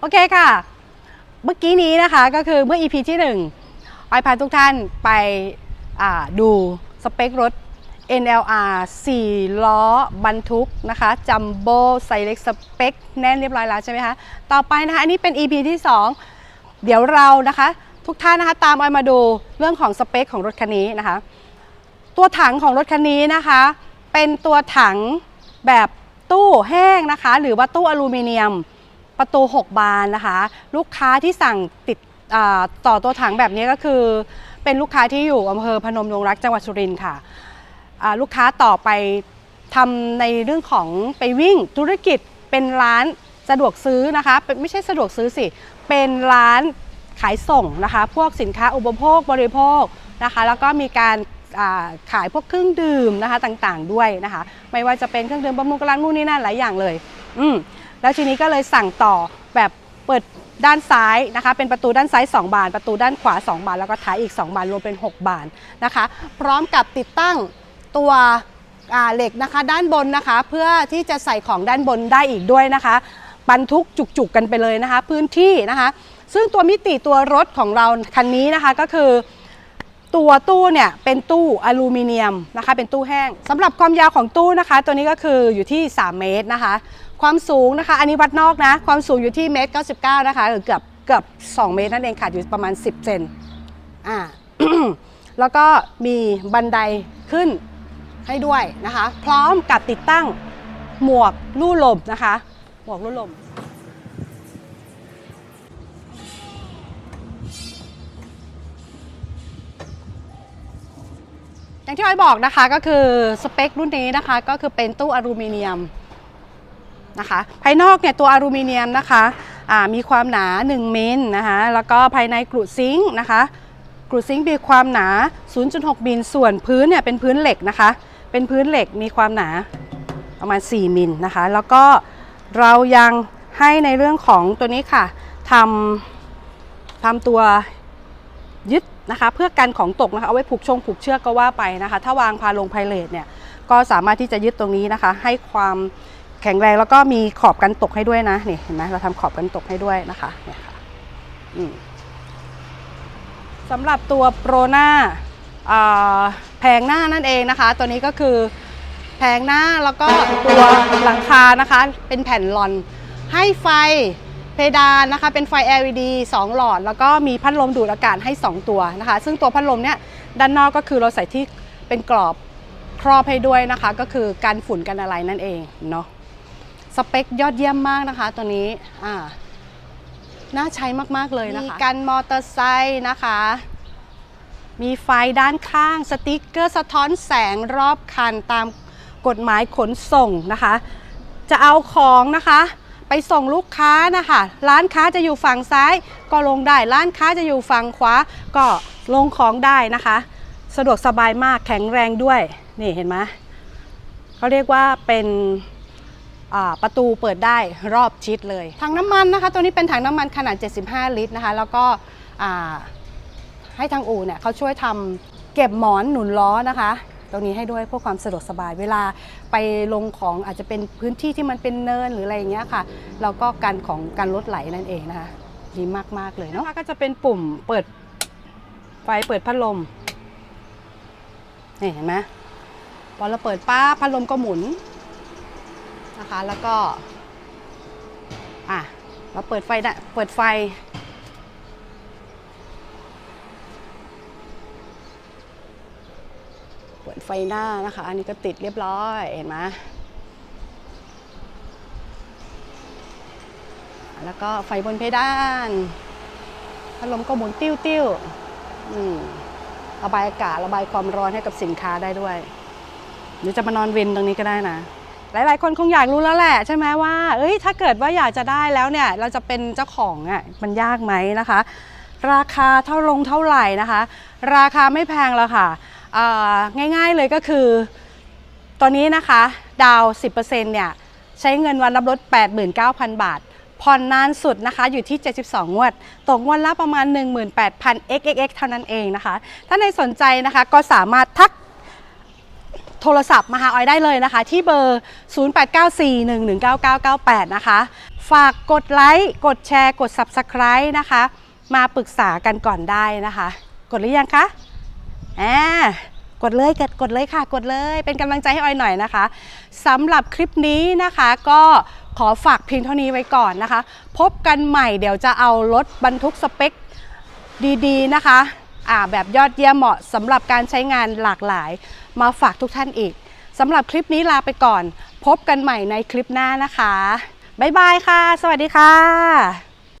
โอเคค่ะ เมื่อกี้นี้นะคะก็คือเมื่อ EP ที่ 1 ออยพาทุกท่านไปดูสเปครถ NLR 4 ล้อบรรทุกนะคะจัมโบ้ไซเล็กสเปคแน่นเรียบร้อยแล้วใช่ไหมคะ ต่อไปนะคะอันนี้เป็น EP ที่ 2 เดี๋ยวเรานะคะ ทุกท่านนะคะตามออยมาดูเรื่องของสเปคของรถคันนี้นะคะ ตัวถังของรถคันนี้นะคะ เป็นตัวถังแบบตู้แห้งนะคะ หรือว่าตู้อลูมิเนียม ประตู 6 บานนะคะ ลูกค้าที่สั่งติดต่อตัวถังแบบนี้ก็คือ เป็นลูกค้าที่อยู่อำเภอพนมดงรักจังหวัดสุรินทร์ค่ะลูกค้าต่อไปทำในเรื่องของไปวิ่งธุรกิจเป็นร้านสะดวกซื้อนะคะไม่ใช่สะดวกซื้อสิ เป็นร้านขายส่งนะคะ พวกสินค้าอุปโภคบริโภคนะคะ แล้วก็มีการาขายพวกเครื่องดื่มนะคะต่างๆด้วยนะคะ ไม่ว่าจะเป็นเครื่องดื่มบำรุงกำลังนู่นนี่นั่นหลายอย่างเลย อืม แล้วทีนี้ก็เลยสั่งต่อแบบเปิดด้านซ้ายนะคะ เป็นประตูด้านซ้าย 2 บาน ประตูด้านขวา 2 บาน แล้วก็ท้ายอีก 2 บาน รวมเป็น 6 บานนะคะ พร้อมกับติดตั้งตัวเหล็กนะคะ ด้านบนนะคะ เพื่อที่จะใส่ของด้านบนได้อีกด้วยนะคะบรรทุกจุกๆกันไปเลยนะคะ พื้นที่นะคะ ซึ่งตัวมิติตัวรถของเราคันนี้นะคะก็คือ ตัวตู้เนี่ยเป็นตู้อลูมิเนียมนะคะ เป็นตู้แห้งสำหรับความยาวของตู้นะคะ ตัวนี้ก็คืออยู่ที่ 3 เมตรนะคะ ความสูงนะคะ อันนี้วัดนอกนะ ความสูงอยู่ที่เมตร99นะคะหรือเกือบเกือบ2เมตรนั่นเองค่ะอยู่ประมาณ 10 เซนอ่าแล้วก็มีบันไดขึ้นให้ด้วยนะคะ พร้อมกับติดตั้งหมวกลู่ลมนะคะ หมวกลู่ลม อย่างที่อ้อยบอกนะคะก็คือสเปครุ่นนี้นะคะก็คือเป็นตู้อลูมิเนียมนะคะภายนอกเนี่ยตัวอลูมิเนียมนะคะมีความหนา 1 มิลนะคะแล้วก็ภายในกรุซิงค์นะคะกรุซิงค์มีความหนา 0.6 มิลส่วนพื้นเนี่ยเป็นพื้นเหล็กนะคะเป็นพื้นเหล็กมีความหนาประมาณ 4 มิลนะคะแล้วก็เรายังให้ในเรื่องของตัวนี้ค่ะทำทำตัวยึด นะคะ เพื่อกันของตกนะคะเอาไว้ผูกชงผูกเชือกก็ว่าไปนะคะ ถ้าวางพาลงไพเรตเนี่ยก็สามารถที่จะยึดตรงนี้นะคะ ให้ความแข็งแรงแล้วก็มีขอบกันตกให้ด้วยนะนี่เห็นไหมเราทำขอบกันตกให้ด้วยนะคะเนี่ยค่ะสำหรับตัวโปรหน้าอ่าแผงหน้านั่นเองนะคะ ตัวนี้ก็คือแผงหน้าแล้วก็ตัวหลังคานะคะ เป็นแผ่นลอนให้ไฟ เพดานนะคะเป็นไฟ LED 2 หลอด แล้วก็มีพัดลมดูดอากาศให้ 2 ตัวนะคะ ซึ่งตัวพัดลมเนี่ยด้านนอกก็คือเราใส่ที่เป็นกรอบครอบให้ด้วยนะคะ ก็คือการฝุ่นกันอะไรนั่นเองเนาะสเปคยอดเยี่ยมมากนะคะ ตัวนี้อ่าน่าใช้มาก ๆ เลยนะคะ มีกันมอเตอร์ไซค์นะคะ มีไฟด้านข้าง สติกเกอร์สะท้อนแสงรอบคันตามกฎหมายขนส่งนะคะ จะเอาของนะคะ ไปส่งลูกค้านะคะ ร้านค้าจะอยู่ฝั่งซ้าย ก็ลงได้ ร้านค้าจะอยู่ฝั่งขวา ก็ลงของได้นะคะ สะดวกสบายมากแข็งแรงด้วย นี่เห็นไหมเขาเรียกว่าเป็นประตูเปิดได้รอบชิดเลยถังน้ำมันนะคะ ตัวนี้เป็นถังน้ำมันขนาด 75 ลิตรนะคะ แล้วก็ให้ทางอู่เนี่ยเขาช่วยทำเก็บหมอนหนุนล้อนะคะ ตรงนี้ให้ด้วยเพื่อความสะดวกสบายเวลาไปลงของอาจจะเป็นพื้นที่ที่มันเป็นเนินหรืออะไรอย่างเงี้ยค่ะเราก็กันของการลดไหลนั่นเองนะคะดีมากๆเลยเนาะก็จะเป็นปุ่มเปิดไฟเปิดพัดลมนี่เห็นไหมพอเราเปิดป้าพัดลมก็หมุนนะคะแล้วก็อะเราเปิดไฟได้เปิดไฟ เปิด ไฟหน้านะคะ อันนี้ก็ติดเรียบร้อยเห็นไหมแล้วก็ไฟบนเพดานพัดลมก็หมุนติ้วติ้วๆระบายอากาศระบายความร้อนให้กับสินค้าได้ด้วยหรือจะมานอนเวนตรงนี้ก็ได้นะ หลาย ๆ คนคงอยากรู้แล้วแหละใช่ไหมว่า เอ้ย ถ้าเกิดว่าอยากจะได้แล้วเนี่ย เราจะเป็นเจ้าของอะ มันยากไหมนะคะ ราคาเท่าลงเท่าไหร่นะคะ ราคาไม่แพงแล้วค่ะ ง่ายๆเลยก็คือ ตอนนี้นะคะดาว 10%เนี่ยใช้เงินวันรับรถ 89,000 บาท ผ่อนนานสุดนะคะอยู่ที่ 72 งวด ตกงวดละประมาณ 18,000 xxx เท่านั้นเองนะคะ ถ้าในสนใจนะคะก็สามารถทักโทรศัพท์มาหาออยได้เลยนะคะ ที่เบอร์ 0894119998 นะคะ ฝากกดไลค์ กดแชร์ กด Subscribe นะคะ มาปรึกษากันก่อนได้นะคะ กดหรือยังคะ อ่ากดเลยกดกดเลยค่ะ กดเลยเป็นกำลังใจให้ออยหน่อยนะคะสำหรับคลิปนี้นะคะ ก็ขอฝากเพียงเท่านี้ไว้ก่อนนะคะ พบกันใหม่เดี๋ยวจะเอารถบรรทุกสเปคดีๆนะคะอ่าแบบยอดเยี่ยมเหมาะสำหรับการใช้งานหลากหลาย มาฝากทุกท่านอีกสำหรับคลิปนี้ลาไปก่อน พบกันใหม่ในคลิปหน้านะคะบ๊ายบายค่ะ สวัสดีค่ะ